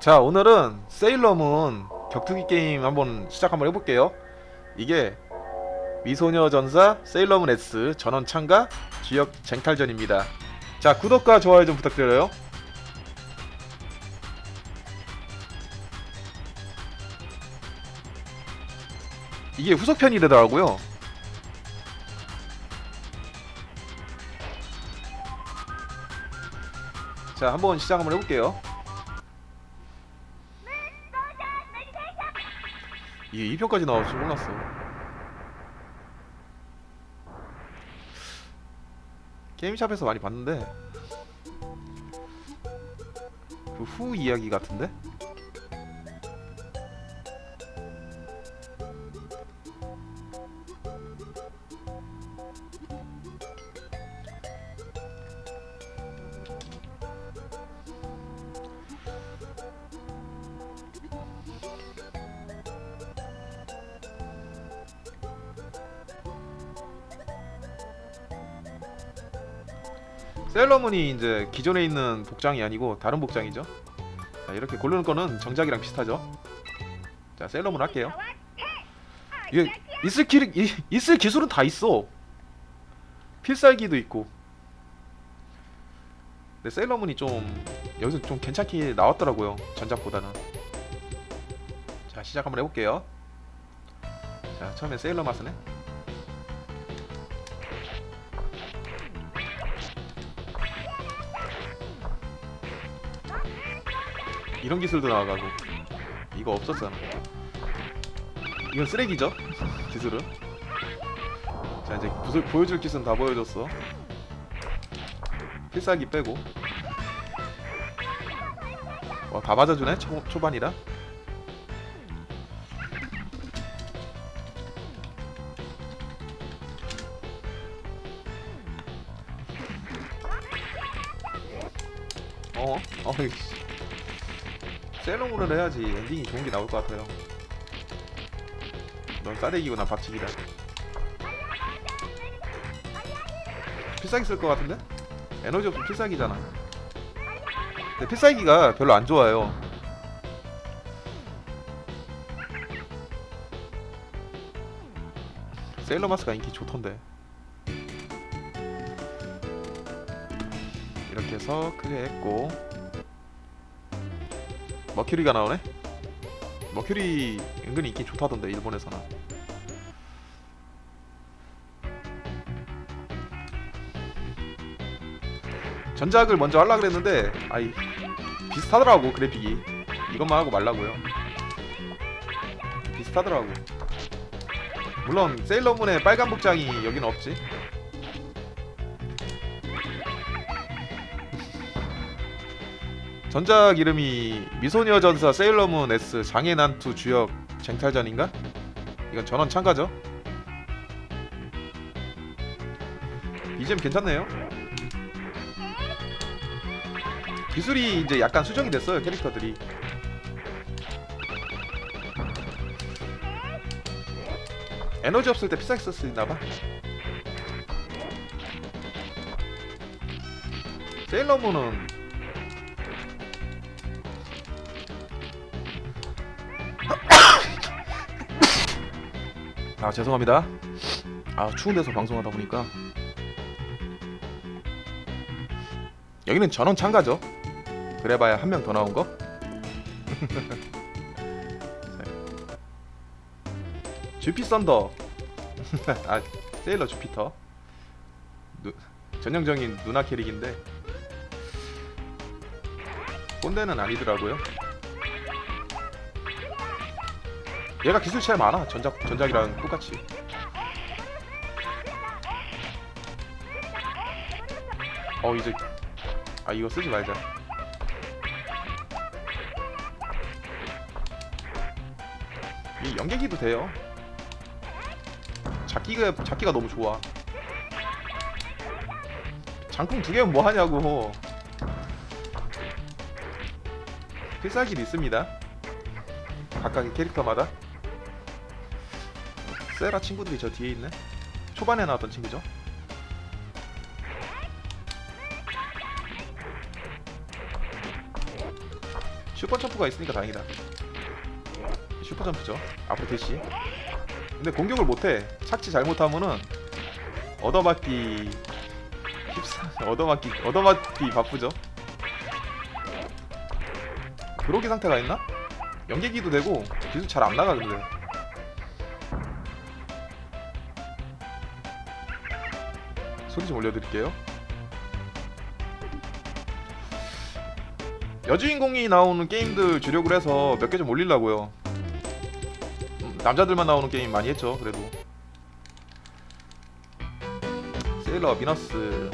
자 오늘은 세일러문 격투기 게임 한번 시작 한번 해볼게요. 이게 미소녀 전사 세일러문 S 전원 참가 지역 쟁탈전입니다. 자 구독과 좋아요 좀 부탁드려요. 이게 후속편이더라고요. 자 한번 시작 한번 해볼게요 이게 2편까지 나올 줄 몰랐어. 게임샵에서 많이 봤는데 그 후 이야기 같은데? 셀러문이 이제 기존에 있는 복장이 아니고 다른 복장이죠. 자, 이렇게 고르는 거는 정작이랑 비슷하죠. 자, 셀러문 할게요. 이게 있을 기 이- 있을 기술은 다 있어. 필살기도 있고. 근데 셀러문이 좀 여기서 좀 괜찮게 나왔더라고요. 전작보다는. 자, 시작 한번 해볼게요. 자, 처음에 세일러 해. 이런 기술도 나와가고. 이거 없었잖아. 이건 쓰레기죠? 기술은? 자 이제 무술, 보여줄 기술은 다 보여줬어. 필살기 빼고. 와, 다 맞아주네? 초, 초반이라? 어? 어, 이씨. 세롱으로 해야지 엔딩이 좋은 게 나올 것 같아요. 넌 싸대기고 난 박치기다. 필살기 쓸 것 같은데? 에너지 없으면 필살기잖아. 근데 필살기가 별로 안 좋아요. 세일러 마스가 인기 좋던데. 이렇게 해서 클리어했고 머큐리가 나오네? 머큐리 은근히 인기 좋다던데 일본에서는. 전작을 먼저 하려 그랬는데 아이 비슷하더라고 그래픽이. 이것만 하고 말라고요. 비슷하더라고. 물론 세일러문의 빨간 복장이 여기는 없지 전작 이름이 미소녀 전사 세일러문 S 장애 난투 주역 쟁탈전인가? 이건 전원 참가죠. BGM 괜찮네요. 기술이 이제 약간 수정이 됐어요 캐릭터들이. 에너지 없을 때 피사기 썼으나봐. 세일러문은 아 죄송합니다. 아 추운 데서 방송하다 보니까 여기는 전원 참가죠. 그래봐야 한 명 더 나온 거. 주피 썬더. 아 세일러 주피터. 누, 전형적인 누나 캐릭인데 꼰대는 아니더라고요. 얘가 기술 차이 많아. 전작 전작이랑 똑같이. 어 이제 아 이거 쓰지 말자. 이 연계기도 돼요. 잡기가 잡기가 너무 좋아. 장풍 두 개면 뭐 하냐고. 필살기도 있습니다. 각각의 캐릭터마다 세라 친구들이 저 뒤에 있네. 초반에 나왔던 친구죠. 슈퍼 점프가 있으니까 다행이다. 슈퍼 점프죠. 앞으로 대시. 근데 공격을 못해. 착지 잘못하면은 얻어맞기 14 얻어맞기 얻어맞기 바쁘죠. 그로기 상태가 있나? 연계기도 되고 기술 잘 안 나가 근데. 소리 좀 올려드릴게요. 여주인공이 나오는 게임들 주력으로 해서 몇 개 좀 올리려고요. 음, 남자들만 나오는 게임 많이 했죠. 그래도 세일러 비너스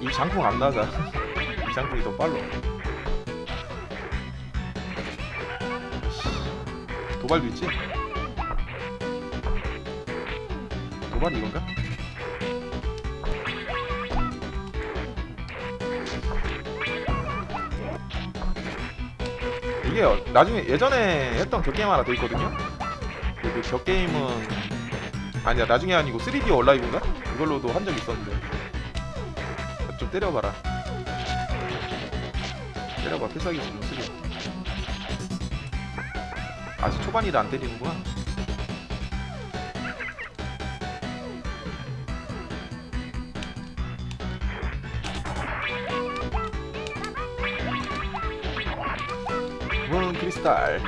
이 장풍 안 나가. 이 장풍이 더 빨라. 도발도 있지? 도발이 이건가? 이게 어- 나중에 예전에 했던 격게임 하나 더 있거든요. 그, 그 격게임은 아니야 나중에 아니고 3D 얼라이브인가? 그걸로도 한 적 있었는데 좀 때려봐라. 때려봐 필살기 좀 쓰게. 아직 초반이라 안 때리는구나. 문 크리스탈.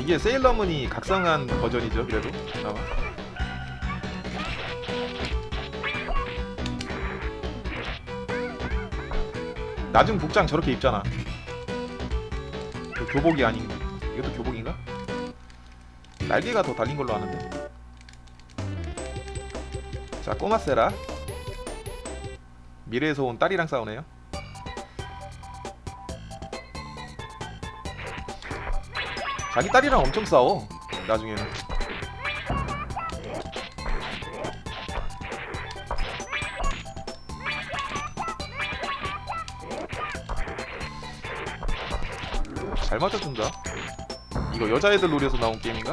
이게 세일러문이 각성한 버전이죠 그래도? 아마 나중 복장 저렇게 입잖아. 그 교복이 아닌 이것도 교복인가? 날개가 더 달린 걸로 아는데? 자 꼬마세라. 미래에서 온 딸이랑 싸우네요. 자기 딸이랑 엄청 싸워 나중에는 잘 맞춰준다 이거 여자애들 놀이에서 나온 게임인가?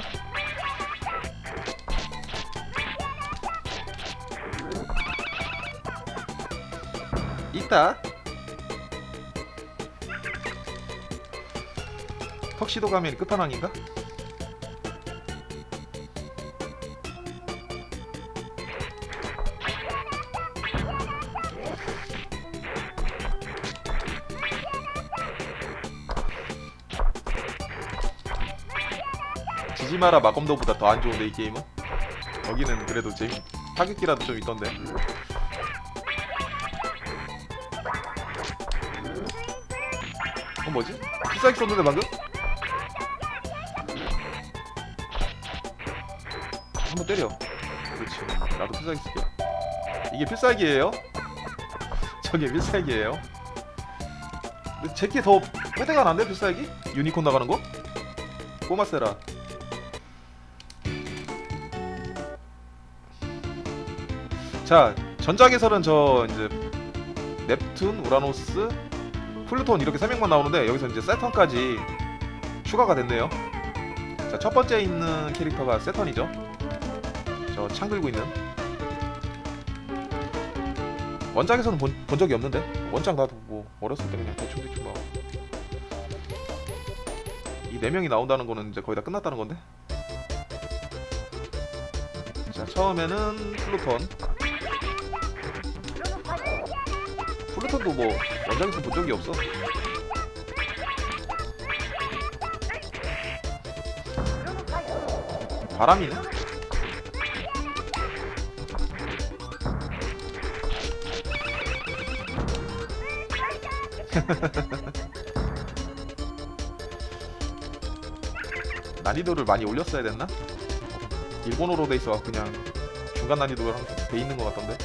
있다 턱시도 가면 끝판왕인가? 지지마라 마검도보다 더 안 좋은데 이 게임은? 여기는 그래도 재미 타격기라도 좀 있던데 어 뭐지? 필살기 썼는데 방금? 한번 때려 그렇지 나도 필살기 쓸게 이게 필살기예요? 저게 필살기예요? 제게 더 뽀대가 난데 필살기? 유니콘 나가는 거? 꼬마세라 자 전작에서는 저 이제 넵툰, 우라노스, 플루톤 이렇게 세 명만 나오는데 여기서 이제 세턴까지 추가가 됐네요. 자 첫 번째 있는 캐릭터가 세턴이죠. 저 창 들고 있는 원작에서는 본, 본 적이 없는데 원작 나도 뭐 어렸을 때 그냥 대충 대충 나와. 이 네 명이 나온다는 거는 이제 거의 다 끝났다는 건데. 자 처음에는 플루톤. 플루톤도 뭐 원작에서 본 적이 없어. 바람이네. 난이도를 많이 올렸어야 됐나? 일본어로 돼 있어 그냥 중간 난이도랑 돼 있는 것 같던데.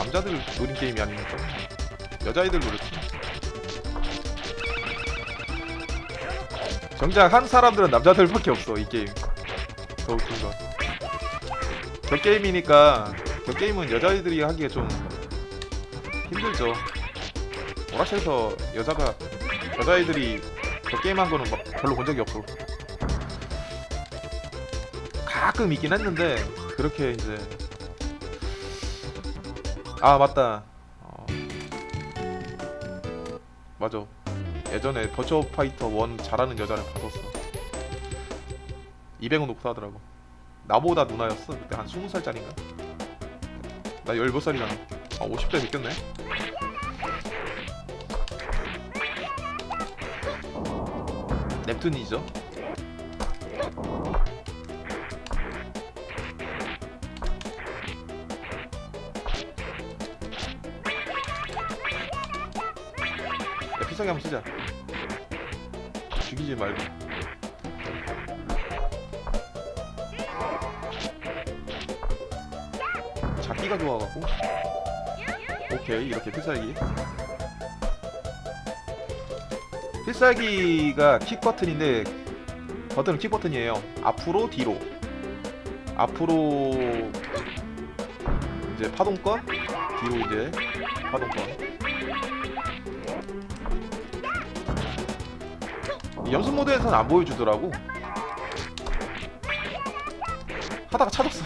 남자들 노린 게임이 아니니까 여자애들 노렸지. 정작 한 사람들은 남자들밖에 없어 이 게임. 더 웃긴 건. 저 게임이니까 저 게임은 여자애들이 하기에 좀 힘들죠. 오락실에서 여자가 여자애들이 저 게임 한 거는 막 별로 본 적이 없어. 가끔 있긴 했는데 그렇게 이제 아 맞다. 어, 맞아. 예전에 버추어 파이터 1 잘하는 여자를 봤었어. 200원 높다 하더라고. 나보다 누나였어? 그때 한 20살짜리인가? 나 14살이잖아 아 50대 됐겠네. 넵툰이죠 야, 비싸게 한번 쓰자. 죽이지 말고. 잡기가 좋아갖고. 오케이 이렇게 필살기. 필살기가 킥 버튼인데 버튼은 킥 버튼이에요. 앞으로 뒤로. 앞으로 이제 파동권, 뒤로 이제 파동권. 연습 모드에서는 안 보여주더라고. 하다가 찾았어.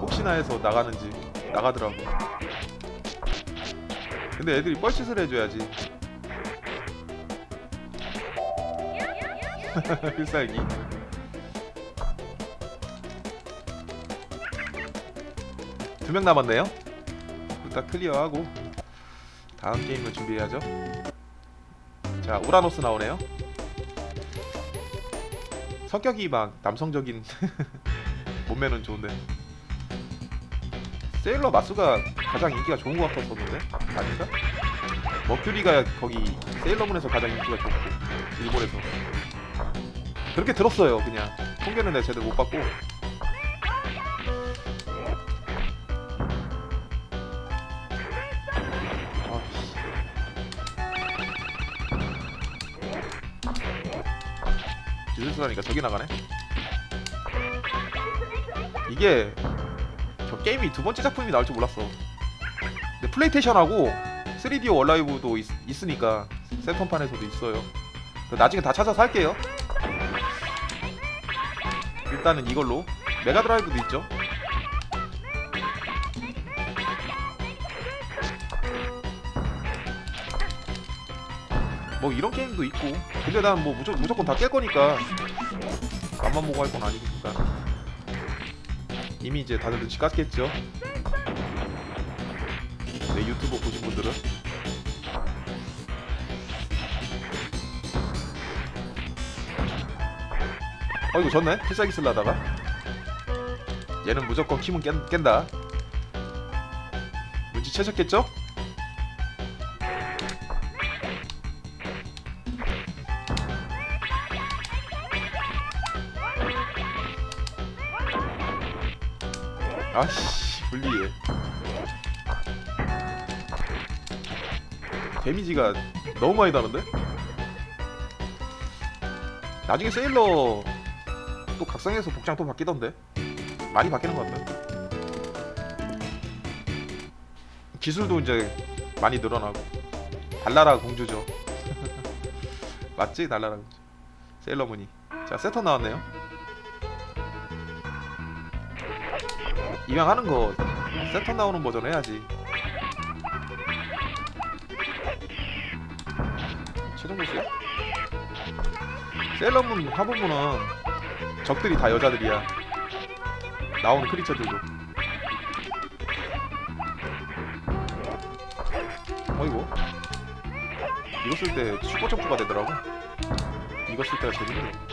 혹시나 해서 나가는지 나가더라고. 근데 애들이 뻘짓을 해줘야지. 필살기. 두 명 남았네요. 일단 클리어하고 다음 게임을 준비해야죠. 자 우라노스 나오네요. 성격이 막 남성적인 몸매는 좋은데. 세일러 마스가 가장 인기가 좋은 것 같았었는데? 아닌가? 머큐리가 거기 세일러문에서 가장 인기가 좋고 일본에서. 그렇게 들었어요 그냥. 통계는 내가 제대로 못 받고 기술수라니까 저기 나가네. 이게 저 게임이 두 번째 작품이 나올 줄 몰랐어. 근데 플레이테이션하고 3D 월라이브도 있, 있으니까 세턴판에서도 있어요. 나중에 다 찾아서 할게요. 일단은 이걸로 메가드라이브도 있죠. 뭐 이런 게임도 있고. 근데 난 뭐 무조, 무조건 다 깰 거니까 맘만 보고 할 건 아니니까. 이미 이제 다들 눈치 깠겠죠? 내 유튜브 보신 분들은? 어 이거 졌네? 필살기 쓸라다가? 얘는 무조건 키면 깬, 깬다. 눈치 채셨겠죠? 아씨 불리해. 데미지가 너무 많이 나는데? 나중에 세일러 또 각성해서 복장 또 바뀌던데? 많이 바뀌는 것 같다. 기술도 이제 많이 늘어나고. 달나라 공주죠. 맞지? 달나라 공주. 세일러문이 자 세터 나왔네요 이왕 하는 거 세턴 나오는 버전 해야지. 최종 보스야? 셀러문 하부문은 적들이 다 여자들이야. 나오는 크리처들도. 어이구. 이거 쓸 때 슈퍼 점프가 되더라고. 이거 쓸 때가 힘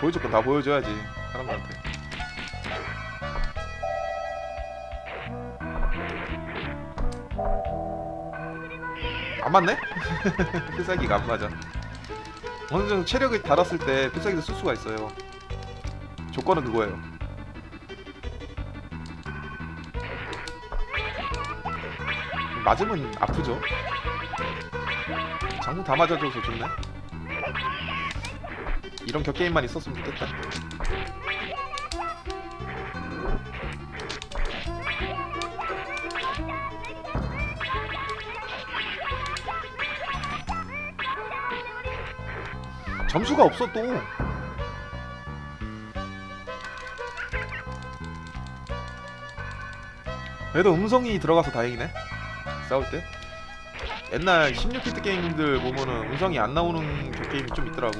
보여줄 건 다 보여줘야지. 사람들한테. 안 맞네? 필살기가 안 맞아. 어느 정도 체력을 달았을 때 필살기도 쓸 수가 있어요. 조건은 그거예요. 맞으면 아프죠. 장구 다 맞아줘서 좋네 이런 격게임만 있었으면 좋겠다. 점수가 없어 또. 그래도 음성이 들어가서 다행이네. 싸울 때. 옛날 16비트 게임들 보면은 음성이 안 나오는 게임이 좀 있더라고.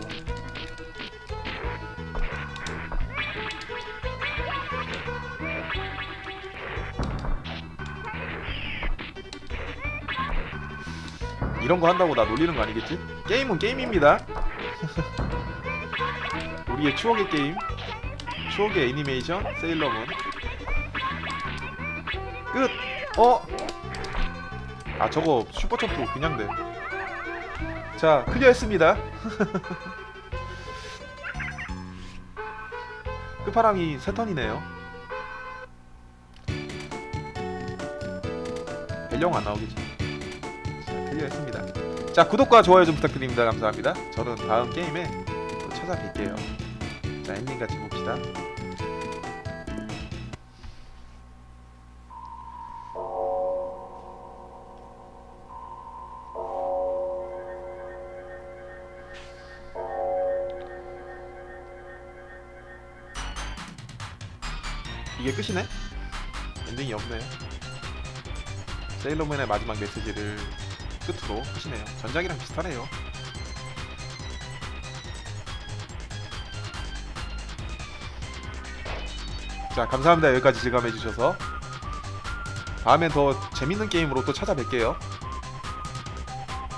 이런 거 한다고 나 놀리는 거 아니겠지? 게임은 게임입니다. 우리의 추억의 게임, 추억의 애니메이션, 세일러문. 끝. 어? 아 저거 슈퍼 점프 그냥 돼. 자 클리어했습니다. 끝파랑이 세 턴이네요. 벨령 안 나오겠지. 자 클리어했습니다. 자 구독과 좋아요 좀 부탁드립니다. 감사합니다. 저는 다음 게임에 또 찾아뵐게요. 자 엔딩 같이 봅시다. 이게 끝이네? 엔딩이 없네. 세일러문의 마지막 메시지를 끝으로 끝이네요. 전작이랑 비슷하네요. 자, 감사합니다. 여기까지 지감해 주셔서. 다음엔 더 재밌는 게임으로 또 찾아뵐게요.